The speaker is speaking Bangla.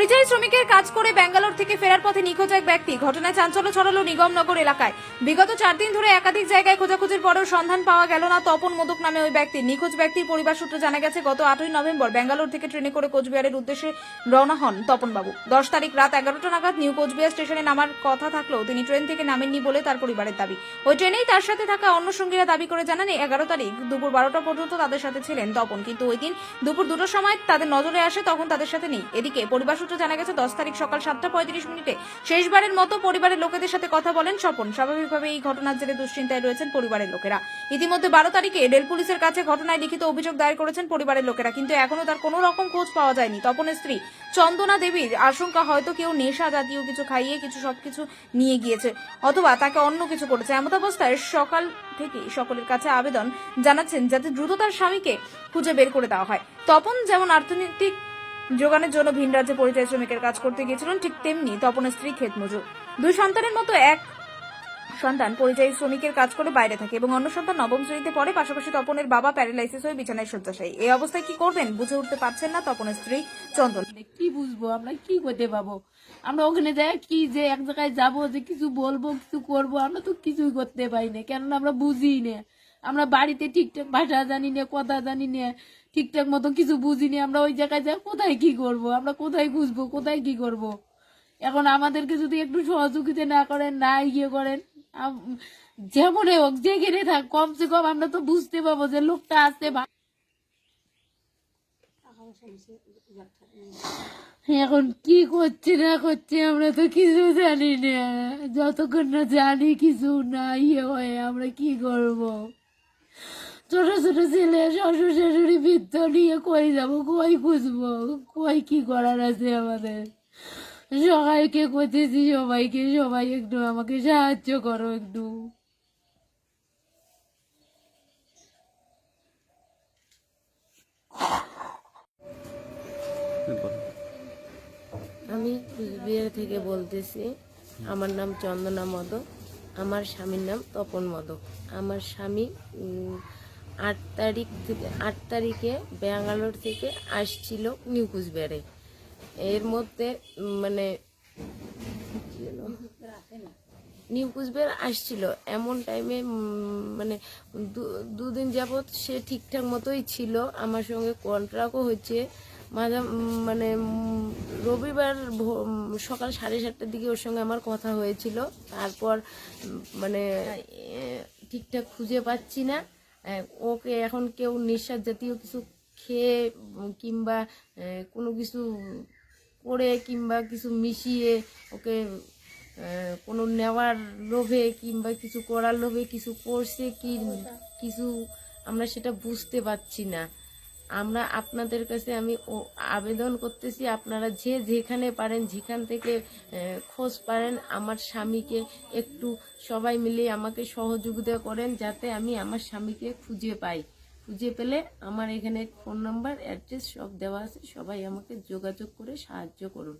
পরিযায়ী শ্রমিকের কাজ করে ব্যাঙ্গালোর থেকে ফেরার পথে নিখোঁজ এক ব্যক্তি। ঘটনায় চাঞ্চল্য ছড়ালো নিগমনগর এলাকায়। বিগত চার দিন ধরে একাধিক জায়গায় খোঁজাখুঁজির পরেও সন্ধান পাওয়া গেল না তপন মোদক নামে ওই ব্যক্তি। নিখোঁজ ব্যক্তির পরিবার সূত্রে জানা গেছে, গত আটই নভেম্বর ব্যাঙ্গালোর থেকে ট্রেনে করে কোচবিহারের উদ্দেশ্যে রওনা হন তপনবাবু। দশ তারিখ রাত এগারোটা নাগাদ নিউ কোচবিহার স্টেশনে নামার কথা থাকলেও তিনি ট্রেন থেকে নামেননি বলে তার পরিবারের দাবি। ওই ট্রেনেই তার সাথে থাকা অন্য সঙ্গীরা দাবি করে জানান এগারো তারিখ দুপুর বারোটা পর্যন্ত তাদের সাথে ছিলেন তপন। কিন্তু ওই দিন দুপুর দুটোর সময় তাদের নজরে আসে, তখন তাদের সাথে নেই। এদিকে পরিবার সূত্রে জানা গেছে, দশ তারিখ সকাল সাতটা পঁয়ত্রিশ মিনিটে শেষবারের মতো পরিবারের লোকেদের সাথে কথা বলেন স্বপন। স্বাভাবিকভাবে এই ঘটনার জেরে দুশ্চিন্তায় রয়েছেন পরিবারের লোকেরা। ইতিমধ্যে বারো তারিখে রেল পুলিশের কাছে ঘটনায় লিখিত অভিযোগ দায়ের করেছেন পরিবারের লোকেরা, কিন্তু এখনও তার কোনো রকম খোঁজ পাওয়া যায়নি। তপনের স্ত্রী চন্দনা দেবীর আশঙ্কা হয়তো কেউ নেশা জাতীয় কিছু খাইয়ে কিছু সবকিছু নিয়ে গিয়েছে, অথবা তাকে অন্য কিছু করেছে। এমত অবস্থায় সকাল থেকে সকলের কাছে আবেদন জানাচ্ছেন যাতে দ্রুত তার স্বামীকে খুঁজে বের করে দেওয়া হয়। তপন যেমন অর্থনৈতিক যোগানের জন্য ভিন রাজ্যে পরিযায়ী শ্রমিকের কাজ করতে গিয়েছিলেন ঠিক তেমনি তপনের স্ত্রী ক্ষেত মজুর। দুই সন্তানের মতো এক সন্তান পরিযায়ী শ্রমিকের কাজ করে বাইরে থাকে এবং অন্য সন্তান নবম শ্রেণীতে পড়ে, পাশাপাশি তপনের বাবা প্যারালাইসিস হয়ে বিছানায় শয্যাশায়ী। এই অবস্থায় কি করবেন? বুঝে উঠতে পারছেন না তপনের স্ত্রী চন্দন। কি বুঝব? আমরা কি করতে পাবো? আমরা ওখানে যাই, কি যে এক জায়গায় যাব, যে কিছু বলব, কিছু করব, আমরা তো কিছুই করতে পারি না। কেননা আমরা বুঝি না। আমরা বাড়িতে ঠিকঠাক ভাষা জানি না, কথা জানি না, ঠিকঠাক মতো কিছু বুঝি না, আমরা ওই জায়গায় যাই, কোথায় কি করব? আমরা কোথায় খুঁজবো? কোথায় কি করব? এখন আমাদেরকে যদি একটু সহযোগিতা না করেন, না ইয়ে করেন যেমনে হোক, যেখানে থাক, কমসে কম আমরা তো বুঝতে পারব যে লোকটা বা- এখন কি করছে, না করছে, আমরা তো কিছু জানি না। যতক্ষণ না জানি, কিছু না ইয়ে হয় আমরা কি করব? ছোট ছোট ছেলে, শ্বশুর শাশুড়ি বৃদ্ধ নিয়ে কই যাব, কই খুঁজবো? কই কি করার আছে আমাদের? সবাইকে করতেছি সবাইকে, সবাই একটু আমাকে সাহায্য করো একটু। আমি কুচবিহার থেকে বলতেছি, আমার নাম চন্দনা মদক আমার স্বামীর নাম তপন মদক। আমার স্বামী আট তারিখ থেকে, আট তারিখে ব্যাঙ্গালোর থেকে আসছিল নিউ কুচবিহারে। এর মধ্যে মানে নিউ কুচবিহার আসছিল। এমন টাইমে মানে দুদিন যাবৎ সে ঠিকঠাক মতোই ছিল। আমার সঙ্গে কন্ট্রাক্টও হচ্ছে মাঝে মানে রবিবার সকাল সাড়ে সাতটার দিকে ওর সঙ্গে আমার কথা হয়েছিল। তারপর মানে ঠিকঠাক খুঁজে পাচ্ছি না। ওকে এখন কেউ নিঃশ্বাস জাতীয় কিছু খেয়ে কিংবা কোনো কিছু করে কিংবা কিছু মিশিয়ে ওকে কোনো নেওয়ার লোভে কিংবা কিছু করার লোভে কিছু করছে কি, কিছু আমরা সেটা বুঝতে পারছি না। আমরা আপনাদের কাছে আমি আবেদন করতেছি, আপনারা যে যেখানে পারেন, যেখান থেকে খোঁজ পারেন, আমার স্বামীকে একটু সবাই মিলে আমাকে সহযোগিতা করেন যাতে আমি আমার স্বামীকে খুঁজে পাই। খুঁজে পেলে আমার এখানে ফোন নাম্বার, অ্যাড্রেস সব দেওয়া আছে, সবাই আমাকে যোগাযোগ করে সাহায্য করুন।